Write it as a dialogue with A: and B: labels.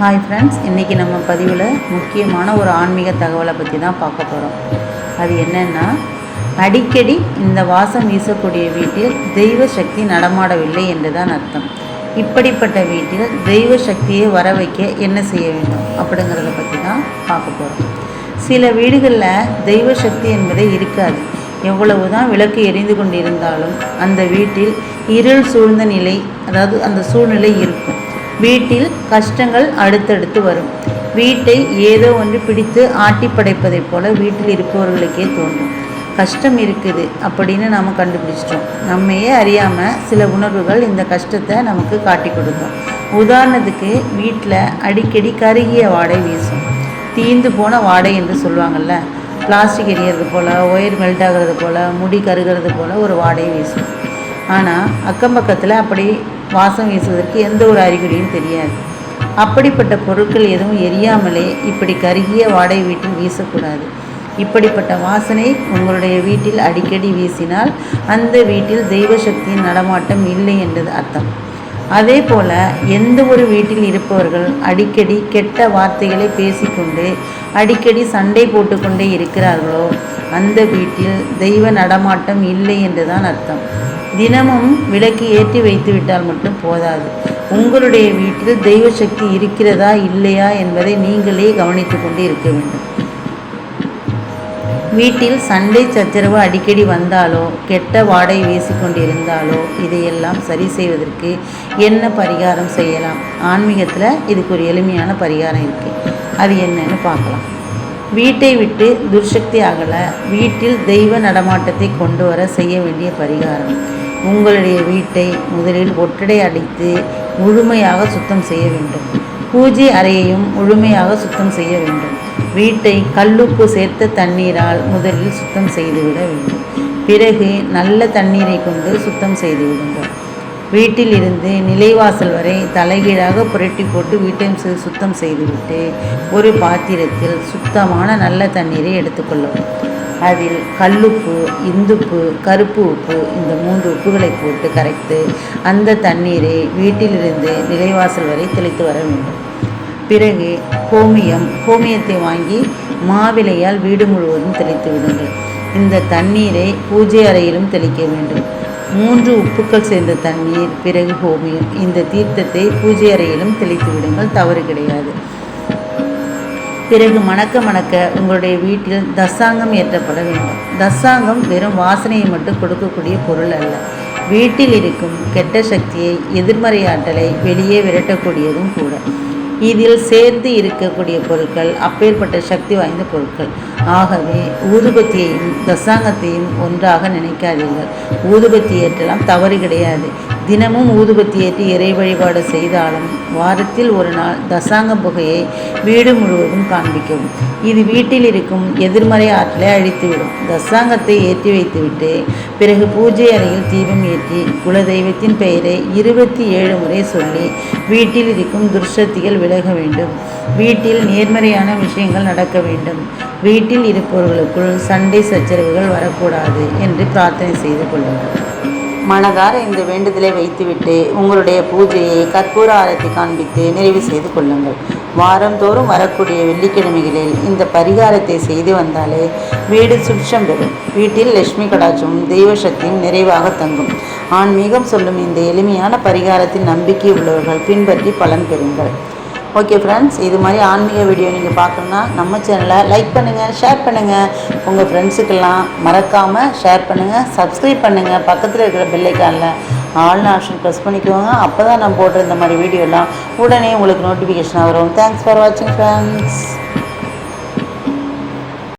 A: Hi friends இன்றைக்கி நம்ம பதிவில் முக்கியமான ஒரு ஆன்மீக தகவலை பற்றி தான் பார்க்க போகிறோம் அது என்னென்னா அடிக்கடி இந்த வாசம் வீசக்கூடிய வீட்டில் தெய்வ சக்தி நடமாடவில்லை என்று தான் அர்த்தம். இப்படிப்பட்ட வீட்டில் தெய்வ சக்தியை வர வைக்க என்ன செய்ய வேண்டும் அப்படிங்கிறத பற்றி தான் பார்க்க போகிறோம் சில வீடுகளில் தெய்வ சக்தி என்பதே இருக்காது. எவ்வளவு தான் விளக்கு எரிந்து கொண்டிருந்தாலும் அந்த வீட்டில் இருள் சூழ்ந்த நிலை அதாவது அந்த சூழ்நிலை இருக்கும். வீட்டில் கஷ்டங்கள் அடுத்தடுத்து வரும். வீட்டை ஏதோ ஒன்று பிடித்து ஆட்டி படைப்பதைப் போல வீட்டில் இருப்பவர்களுக்கே தோன்றும். கஷ்டம் இருக்குது அப்படின்னு நாம் கண்டுபிடிச்சிட்டோம். நம்மையே அறியாமல் சில உணர்வுகள் இந்த கஷ்டத்தை நமக்கு காட்டி கொடுக்கும். உதாரணத்துக்கு வீட்டில் அடிக்கடி கருகிய வாடை வீசும். தீந்து போன வாடை என்று சொல்லுவாங்கள்ல பிளாஸ்டிக் எரியறது போல் ஒயர் மெல்ட் ஆகிறது போல் முடி கருகிறது போல் ஒரு வாடை வீசும். ஆனால் அக்கம் பக்கத்தில் அப்படி வாசம் வீசுவதற்கு எந்த ஒரு அறிகுறியும் தெரியாது. அப்படிப்பட்ட பொருட்கள் எதுவும் எரியாமலே இப்படி கருகிய வாடகை வீட்டில் வீசக்கூடாது. இப்படிப்பட்ட வாசனை உங்களுடைய வீட்டில் அடிக்கடி வீசினால் அந்த வீட்டில் தெய்வ சக்தியின் நடமாட்டம் இல்லை என்றது அர்த்தம். அதே போல எந்த ஒரு வீட்டில் இருப்பவர்கள் அடிக்கடி கெட்ட வார்த்தைகளை பேசிக்கொண்டு அடிக்கடி சண்டை போட்டுக்கொண்டே இருக்கிறார்களோ அந்த வீட்டில் தெய்வ நடமாட்டம் இல்லை என்றுதான் அர்த்தம். தினமும் விளக்கு ஏற்றி வைத்து விட்டால் மட்டும் போதாது. உங்களுடைய வீட்டில் தெய்வ சக்தி இருக்கிறதா இல்லையா என்பதை நீங்களே கவனித்து கொண்டு இருக்க வேண்டும். வீட்டில் சண்டை சச்சரவு அடிக்கடி வந்தாலோ கெட்ட வாடை வீசிக்கொண்டிருந்தாலோ இதையெல்லாம் சரி செய்வதற்கு என்ன பரிகாரம் செய்யலாம்? ஆன்மீகத்தில் இதுக்கு ஒரு எளிமையான பரிகாரம் இருக்குது அது என்னன்னு பார்க்கலாம். வீட்டை விட்டு துர்சக்தி ஆகலை வீட்டில் தெய்வ நடமாட்டத்தை கொண்டு வர செய்ய வேண்டிய பரிகாரம். உங்களுடைய வீட்டை முதலில் ஒட்டடை அடித்து முழுமையாக சுத்தம் செய்ய வேண்டும். பூஜை அறையையும் முழுமையாக சுத்தம் செய்ய வேண்டும். வீட்டை கல்லுப்பு சேர்த்த தண்ணீரால் முதலில் சுத்தம் செய்துவிட வேண்டும். பிறகு நல்ல தண்ணீரை கொண்டு சுத்தம் செய்து விடுங்கள் வீட்டில் இருந்து நிலைவாசல் வரை தலைகீழாக புரட்டி போட்டு வீட்டை சுத்தம் செய்துவிட்டு ஒரு பாத்திரத்தில் சுத்தமான நல்ல தண்ணீரை எடுத்துக்கொள்ளவும். அதில் கல்லுப்பு இந்துப்பு கருப்பு உப்பு இந்த மூன்று உப்புகளை போட்டு கரைத்து அந்த தண்ணீரை வீட்டிலிருந்து நிலைவாசல் வரை தெளித்து வர வேண்டும். பிறகு கோமியம் கோமியத்தை வாங்கி மாவிலையால் வீடு முழுவதும் தெளித்து விடுங்கள். இந்த தண்ணீரை பூஜை அறையிலும் தெளிக்க வேண்டும். மூன்று உப்புக்கள் சேர்ந்த தண்ணீர் பிறகு ஹோமியம் இந்த தீர்த்தத்தை பூஜை அறையிலும் தெளித்து விடுங்கள் தவறு கிடையாது. பிறகு மணக்க மணக்க உங்களுடைய வீட்டில் தசாங்கம் ஏற்றப்பட வேண்டும். தசாங்கம் வெறும் வாசனையை மட்டும் கொடுக்கக்கூடிய பொருள் அல்ல. வீட்டில் இருக்கும் கெட்ட சக்தியை எதிர்மறை ஆற்றலை வெளியே விரட்டக்கூடியதும் கூட. இதில் சேர்ந்து இருக்கக்கூடிய பொருட்கள் அப்பேற்பட்ட சக்தி வாய்ந்த பொருட்கள். ஆகவே ஊதுபத்தியையும் தசாங்கத்தையும் ஒன்றாக நினைக்காதீர்கள். ஊதுபத்தி ஏற்றலாம் தவறு கிடையாது. தினமும் ஊதுபத்தி ஏற்றி இறை வழிபாடு செய்தாலும் வாரத்தில் ஒரு நாள் தசாங்க புகையை வீடு முழுவதும் காண்பிக்கவும் இது வீட்டில் இருக்கும் எதிர்மறை ஆற்றலை அழித்துவிடும். தசாங்கத்தை ஏற்றி வைத்துவிட்டு பிறகு பூஜை அறையில் தீபம் ஏற்றி குலதெய்வத்தின் பெயரை இருபத்தி ஏழு முறை சொல்லி வீட்டில் இருக்கும் துர்சக்திகள் விலக வேண்டும். வீட்டில் நேர்மறையான விஷயங்கள் நடக்க வேண்டும். வீட்டில் இருப்பவர்களுக்குள் சண்டை சச்சரவுகள் வரக்கூடாது என்று பிரார்த்தனை செய்து கொள்ளுங்கள். மனதார இந்த வேண்டுதலை வைத்துவிட்டு உங்களுடைய பூஜையை கற்பூர ஆரத்தை காண்பித்து நிறைவு செய்து கொள்ளுங்கள். வாரந்தோறும் வரக்கூடிய வெள்ளிக்கிழமைகளில் இந்த பரிகாரத்தை செய்து வந்தாலே வீடு சுட்சம் பெறும். வீட்டில் லட்சுமி கடாட்சமும் தெய்வ சக்தியும் நிறைவாக தங்கும். ஆன்மீகம் சொல்லும் இந்த எளிமையான பரிகாரத்தின் நம்பிக்கை உள்ளவர்கள் பின்பற்றி பலன் பெறுங்கள். ஓகே ஃப்ரெண்ட்ஸ் இது மாதிரி ஆன்மீக வீடியோ நீங்கள் பார்க்கணுன்னா நம்ம சேனலை லைக் பண்ணுங்கள் ஷேர் பண்ணுங்கள் உங்கள் ஃப்ரெண்ட்ஸுக்கெல்லாம் மறக்காமல் ஷேர் பண்ணுங்கள் சப்ஸ்கிரைப் பண்ணுங்கள் பக்கத்தில் இருக்கிற பெல்லைக்கானில் ஆல்னு ஆப்ஷன் ப்ரெஸ் பண்ணிக்கோங்க. அப்போ தான் நான் போடுற இந்த மாதிரி வீடியோலாம் உடனே உங்களுக்கு நோட்டிஃபிகேஷன் வரும். தேங்க்ஸ் ஃபார் வாட்சிங் ஃப்ரெண்ட்ஸ்